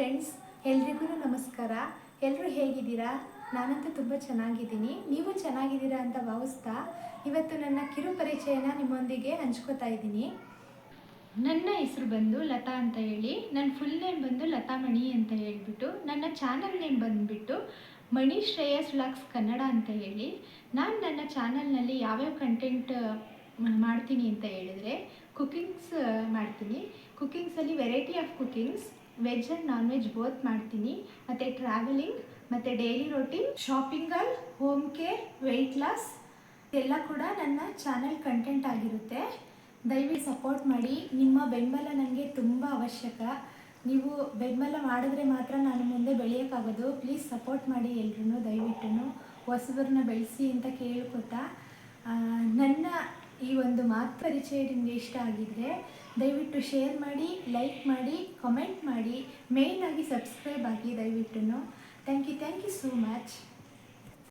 Friends ಎಲ್ರಿಗೂ ನಮಸ್ಕಾರ. ಎಲ್ಲರೂ ಹೇಗಿದ್ದೀರಾ? ನಾನಂತೂ ತುಂಬ ಚೆನ್ನಾಗಿದ್ದೀನಿ. ನೀವು ಚೆನ್ನಾಗಿದ್ದೀರಾ ಅಂತ ಭಾವಿಸ್ತಾ ಇವತ್ತು ನನ್ನ ಕಿರು ಪರಿಚಯನ ನಿಮ್ಮೊಂದಿಗೆ ಹಂಚ್ಕೋತಾ ಇದ್ದೀನಿ. ನನ್ನ ಹೆಸರು ಬಂದು ಲತಾ ಅಂತ ಹೇಳಿ. ನನ್ನ ಫುಲ್ ನೇಮ್ ಬಂದು ಲತಾ ಮಣಿ ಅಂತ ಹೇಳಿಬಿಟ್ಟು, ನನ್ನ ಚಾನಲ್ ನೇಮ್ ಬಂದುಬಿಟ್ಟು ಮಣಿ ಶ್ರೇಯಸ್ ವ್ಲಾಗ್ಸ್ ಕನ್ನಡ ಅಂತ ಹೇಳಿ. ನಾನು ನನ್ನ ಚಾನಲ್ನಲ್ಲಿ ಯಾವ್ಯಾವ ಕಂಟೆಂಟ್ ಮಾಡ್ತೀನಿ ಅಂತ ಹೇಳಿದ್ರೆ ಕುಕ್ಕಿಂಗ್ಸ್ ಮಾಡ್ತೀನಿ. ಕುಕ್ಕಿಂಗ್ಸಲ್ಲಿ variety of cookings veg and non veg both ಮಾಡ್ತೀನಿ. ಮತ್ತು ಟ್ರಾವೆಲಿಂಗ್ ಮತ್ತು ಡೈಲಿ ರೋಟೀನ್ ಶಾಪಿಂಗಲ್ ಹೋಮ್ ಕೇರ್ ವೆಯ್ಟ್ ಲಾಸ್ ಎಲ್ಲ ಕೂಡ ನನ್ನ ಚಾನಲ್ ಕಂಟೆಂಟ್ ಆಗಿರುತ್ತೆ. ದಯವಿಟ್ಟು ಸಪೋರ್ಟ್ ಮಾಡಿ. ನಿಮ್ಮ ಬೆಂಬಲ ನನಗೆ ತುಂಬ ಅವಶ್ಯಕ. ನೀವು ಬೆಂಬಲ ಮಾಡಿದ್ರೆ ಮಾತ್ರ ನಾನು ಮುಂದೆ ಬೆಳೆಯೋಕ್ಕಾಗೋದು. ಪ್ಲೀಸ್ ಸಪೋರ್ಟ್ ಮಾಡಿ ಎಲ್ರೂ ದಯವಿಟ್ಟು ಹೊಸಬರನ್ನ ಬೆಳೆಸಿ ಅಂತ ಕೇಳ್ಕೊತಾ. ಈ ಒಂದು ಮಾತು ಪರಿಚಯ ನಿಮಗೆ ಇಷ್ಟ ಆಗಿದ್ದರೆ ದಯವಿಟ್ಟು ಶೇರ್ ಮಾಡಿ ಲೈಕ್ ಮಾಡಿ ಕಮೆಂಟ್ ಮಾಡಿ ಮೇಯ್ನಾಗಿ ಸಬ್ಸ್ಕ್ರೈಬ್ ಆಗಿ ದಯವಿಟ್ಟು thank you thank you so much